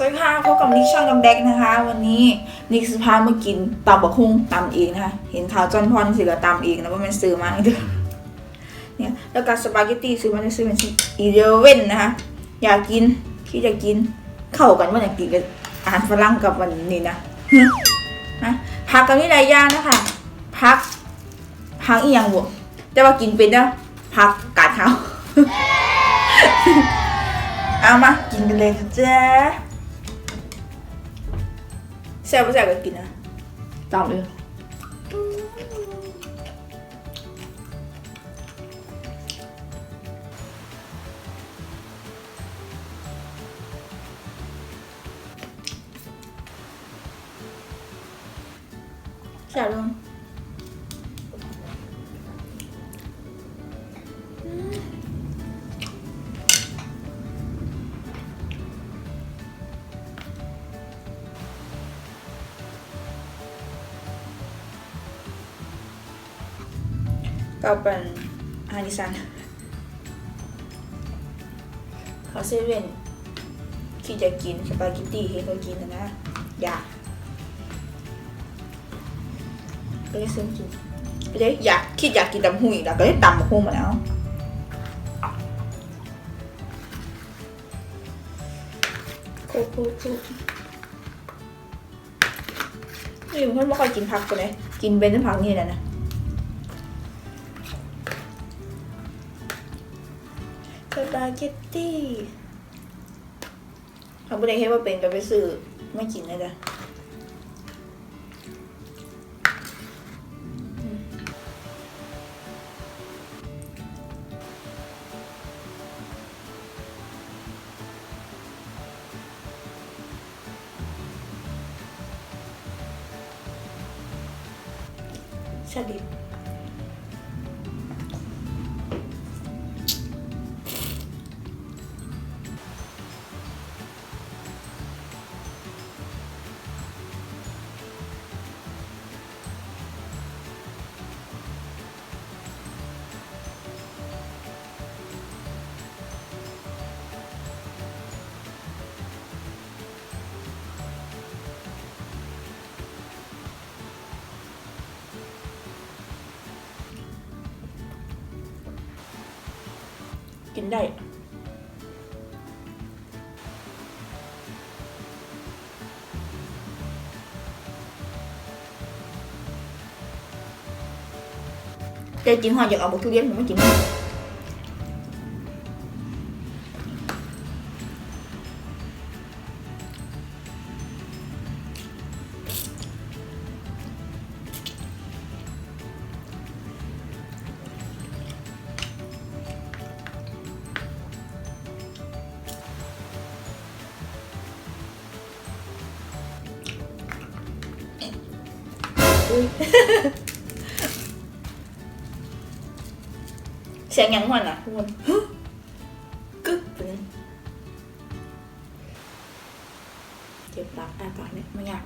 วัสดีค่ะพบกับนิกช่องกำแดกนะคะ วันนี้นิกสพามากินตำบักฮุ่งตำเองนะคะเห็นข่าวจอนพรสิกตำเองนะว่ามันซื้อมาเด้อเนี่ยแล้วก็สปาเกตตี้ซื้อมาได้ซื้อเป็นอีเลเว่นนะคะ อยากกินคิดอยากกินเข้ากันว่าอยากกินกับอาหารฝรั่งกับวันนี้นะนะพักกับนี่ไรย่างนะคะพักพักอีหยังบ่แต่ว่ากินเป็นเด้อพักกาดเขาเอามากินกันเลยจ๊ะ แซ่บไม่แซ่บก็กินนะตามเลยแซ่บเลย ก็เป็นอาหารอีสานเขาเซเว่นที่จะกินสปาเกตตี้ให้เขากินนะนะ อยากก็เลยซื้อกินก็เลยอยากคิดอยากกินตำหุยแล้วก็เลยตำมะฮุ่มาแล้วโคโคโคนี่เพื่อนไม่ค่อยกินผักกันเลยกินเป็นแต่ผักนี่แหละนะาเกตตี้เขาไม่ได้ให้ว่าเป็นก็ไปซื้อไม่กินเลยจ้ะชาดิบ กินได้แต่จริงหอยอยากเอาบุกทุเรียนผมไม่กิน เสียงยังหันอะทุกคนกึ๊กปเลยเจ็บปากอ้าปากเนี่ยไม่ยาก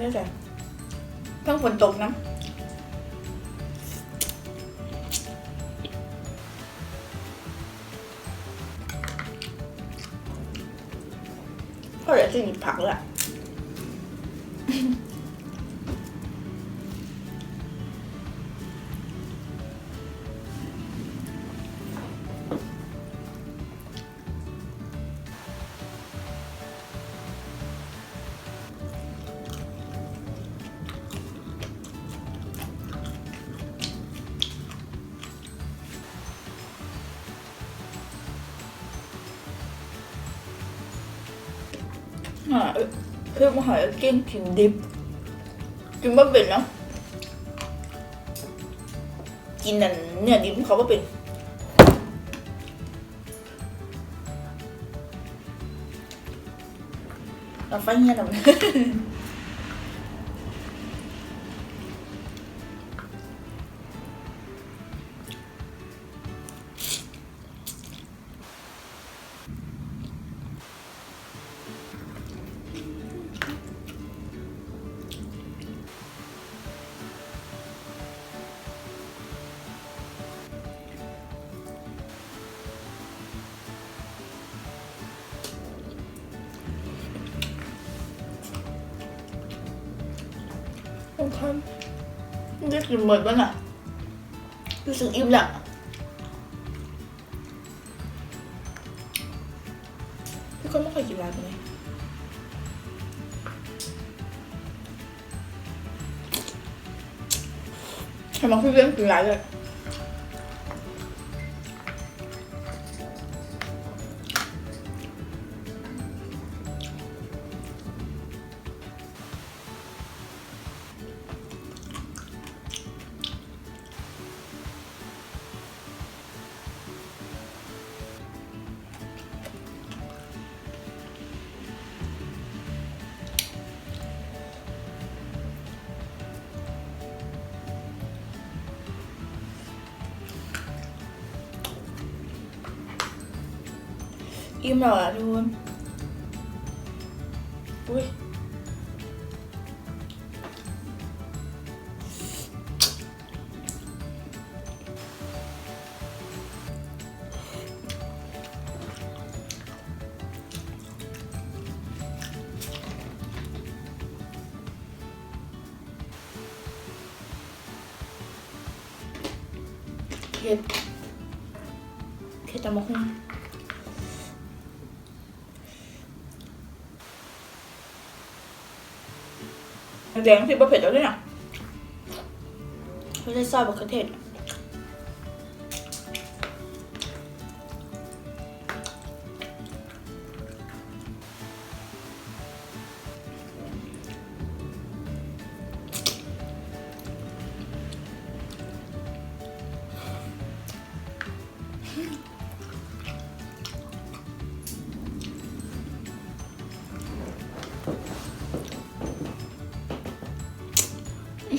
นี่จ้ะต้องฝนตกนะก็เดี๋ยจะหยิบผักแล้วล่ะ หาเพื่อมาหาเก้งกินดิบ กินไม่เป็นนะกินนั่นเนื้อดิบเขาว่เป็นเราไฟเงี้ยหรอผมทำได้กินะ รู้สึกอิ่มและพี่คนไม่เคยกินร้านนี้ทำไมพี่เลี้ยงกิน แล้วอะทุกคนอุ้ยเผ็ดเผ็ดตะมะคุ่งแดงที่บะเผ็ดแล้วเนี่ยไม่ได้ซอยบะเขือเทศ ก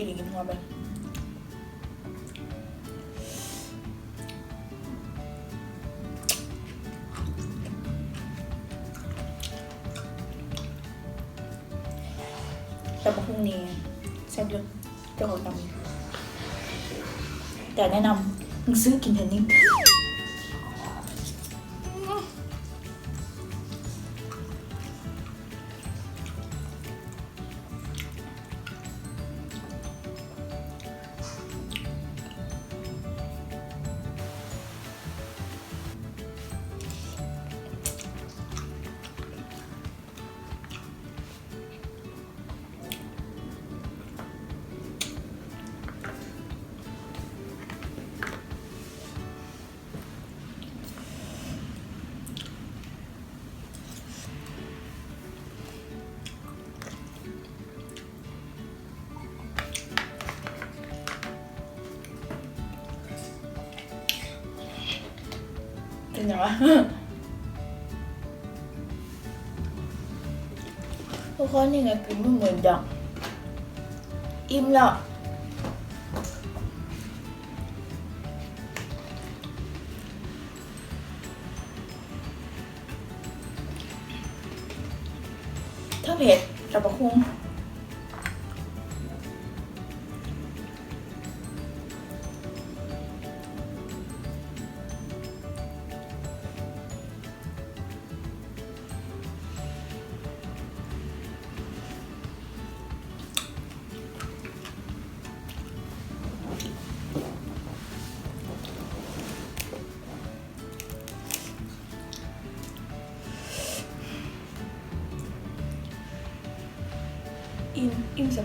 ินอีกกิน แต่บะพรุ่งนี้แซ่บเยอะเจ้าของทำแต่แนะนำมึงซื้อกินเถอะนิ่ เป็นยังไงทุกคนยังไงกินไม่เหมือนดังอิ่มแล้วถ้าเผ็ดจะประคุ้ง อิ่มอิ่มส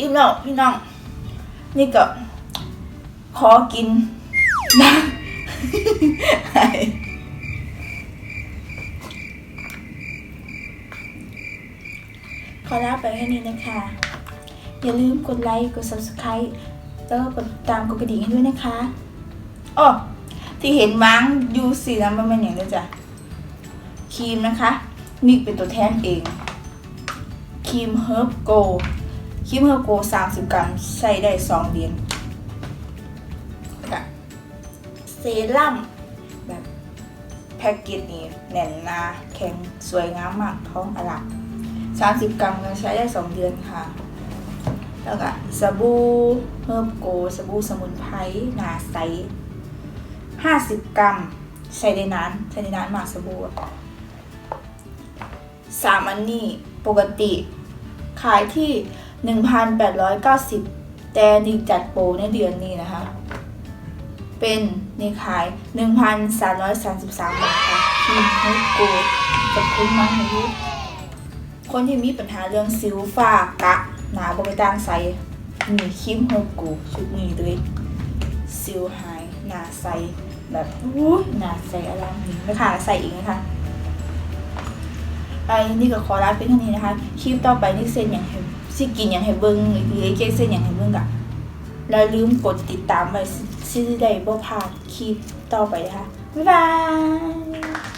อิ่มสปาเกตตีอิ่มแล้วพี่น้อง นี่ก็ขอกินนะขอลาไปแค่นี้นะคะ อย่าลืมกดไลค์ กด subscribe แล้วก็กดติดตามกดกระดิ่งให้ด้วยนะคะอ๋อที่เห็นม้งยูสีนั้นมันเป็นอย่างนี้จ้ะครีมนะคะ นี่เป็นตัวแทนเองครีมเฮิร์บโก ครีมเฮิร์โก30 กรัม ใส่ได้2เดือนแล้วก็เซรั่มแบบแพ็กเกจนี้แน่นหนาแข็งสวยงามมากท้องอลัง30 กรัมก็ใช้ได้ 2 เดือนค่ะ แล้วก็สบู่เฮิร์บโกสบู่สมุนไพรหนาใส 50 กรัม ใช้ได้นานใช้ได้นานมากสบู่สามอันนี้ปกติขายที่ 1,890 แต่นี่จัดโปรในเดือนนี้นะคะ เป็นนี่ขาย 1,333 บาทค่ะที่เฮิร์บโกจะคุ้มมากเลยคนที่มีปัญหาเรื่องสิวฝ้ากะ หนาบริตางใสมีครีมโฮกูชุดนี้เลยสิวหายหนาใสแบบอู้หนาใสอลังนี้ไม่ค่ะใส่อีกนะคะไอ้นี่ก็ขอลาเป็นเท่านี้นะคะ คลิปต่อไปนี่เส้นอย่างให้ สิกินอย่างให้เบิ้งหรือไอ้เจ๊เส้นอย่างให้เบิ้งกะแล้วลืมกดติดตามไว้สิได้บ่พลาดคลิปต่อไปนะคะบ๊ายบาย